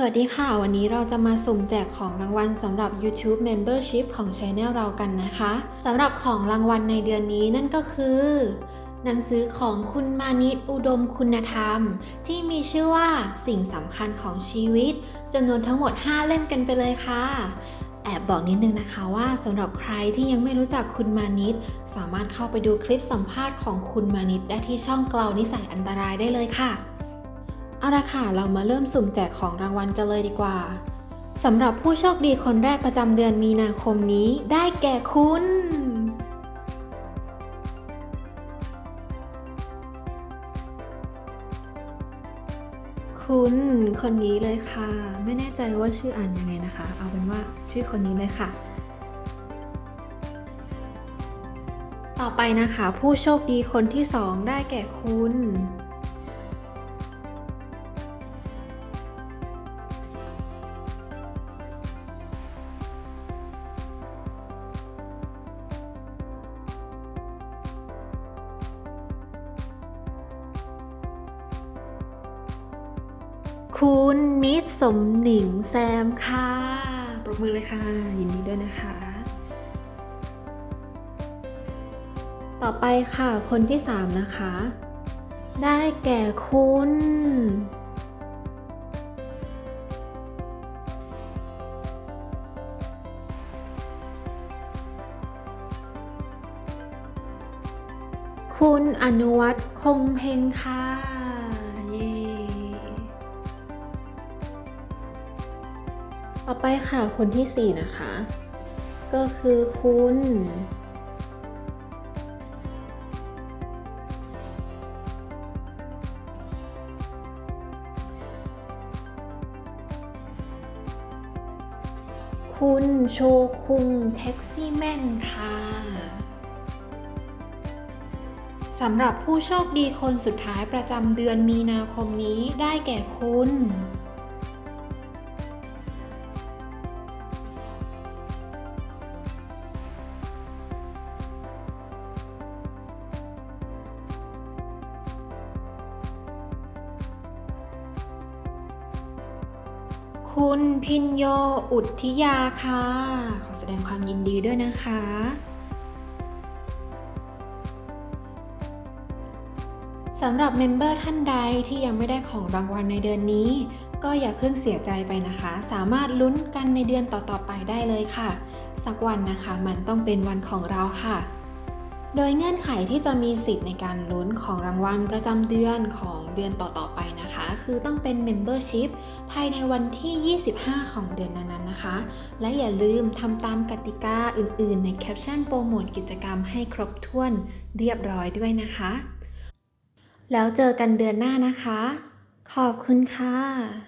สวัสดีค่ะ วันนี้เราจะมาสุ่มแจกของรางวัลสำหรับ YouTube Membership ของ Channel เรากันนะคะสำหรับของรางวัลในเดือนนี้นั่นก็คือ หนังสือของคุณมานิตอุดมคุณธรรม ที่มีชื่อว่าสิ่งสำคัญของชีวิตจำนวนทั้งหมด 5 เล่มกันไปเลยค่ะ แอบบอกนิดนึงนะคะว่าสำหรับใครที่ยังไม่รู้จักคุณมานิตสามารถเข้าไปดูคลิปสัมภาษณ์ของคุณมานิตได้ที่ช่องเกลานิสัยอันตรายได้เลยค่ะ เอาละค่ะ เรามาเริ่มสุ่มแจกของรางวัลกันเลยดีกว่าสำหรับผู้โชคดีคนแรกประจำเดือนมีนาคมนี้ได้แก่คุณ คุณคนนี้เลยค่ะ ไม่แน่ใจว่าชื่ออ่านยังไงนะคะ เอาเป็นว่าชื่อคนนี้เลยค่ะ ต่อไปนะคะ ผู้โชคดีคนที่สองได้แก่คุณ คุณมิตรสมหนิงแซมค่ะ ปรบมือเลยค่ะ ยินดีด้วยนะคะ ต่อไปค่ะคนที่สามนะคะ ได้แก่คุณ คุณอนุวัตคงเพงค่ะ ต่อไปค่ะคนที่ 4 นะคะ ก็คือคุณ คุณโชคุงแท็กซี่แมนค่ะสำหรับผู้โชคดีคนสุดท้ายประจำเดือนมีนาคมนี้ได้แก่คุณ คุณพินโยอุทธิยาค่ะ ขอแสดงความยินดีด้วยนะคะ สำหรับเมมเบอร์ท่านใดที่ยังไม่ได้ของรางวัลในเดือนนี้ ก็อย่าเพิ่งเสียใจไปนะคะ สามารถลุ้นกันในเดือนต่อๆไปได้เลยค่ะ สักวันนะคะมันต้องเป็นวันของเราค่ะ โดยเงื่อนไขที่จะมีสิทธิ์ในการลุ้นของรางวัลประจำเดือนของเดือนต่อๆไป นะคะ คือต้องเป็น Membership ภายในวันที่ 25 ของเดือนนั้นๆนะคะ และอย่าลืมทำตามกติกาอื่นๆ ในแคปชั่นโปรโมทกิจกรรมให้ครบถ้วนเรียบร้อยด้วยนะคะ แล้วเจอกันเดือนหน้านะคะ ขอบคุณค่ะ